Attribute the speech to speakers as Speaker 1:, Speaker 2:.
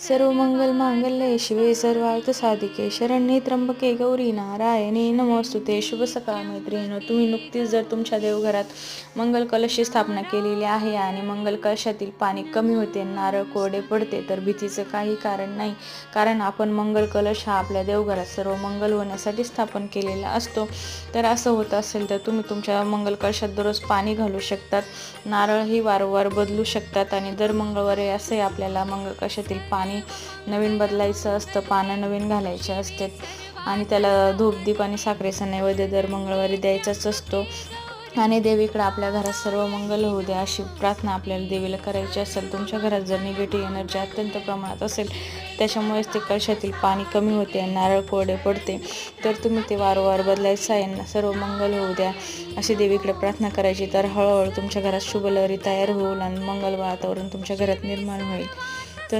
Speaker 1: सर्व मंगल मांगल्ये शिवे सर्वार्थ साधिके शरण्ये त्र्यंबके गौरी नारायणी नमोस्तुते शुभ सकाळ मैत्रिणीनो तुम्ही नुकतीच जर तुमच्या देवघरात मंगल कलशची स्थापना केलेली आहे आणि मंगल कलशातील पाणी कमी होते नारळ कोरडे पडते तर भीतीचं काही कारण नाही. कारण आपण मंगल कलश हा आपल्या देवघरात सर्व मंगल होण्यासाठी स्थापन केलेला असतो. तर असं होत असेल तर तुम्ही तुमच्या मंगल कलशात दररोज पाणी घालू शकतात नारळही वारंवार बदलू शकतात आणि दर मंगळवारी असे आपल्याला मंगल कलशातील पाणी नवीन बदलायचं असतं पानं नवीन घालायचे असतात आणि त्याला धूपदीप आणि साखरेचा नैवेद्य दर मंगळवारी द्यायचाच असतो. आणि देवीकडे आपल्या घरात सर्व मंगल होऊ द्या अशी प्रार्थना आपल्याला देवीला करायची असेल. तुमच्या घरात जर निगेटिव्ह एनर्जी अत्यंत प्रमाणात असेल त्याच्यामुळेच ते कळशातील पाणी कमी होते नारळ कोरडे पडते. तर तुम्ही ते वारंवार बदलायचं आहे ना सर्व मंगल होऊ द्या अशी देवीकडे प्रार्थना करायची. तर हळूहळू तुमच्या घरात शुभलहरी तयार होईल आणि मंगल वातावरण तुमच्या घरात निर्माण होईल.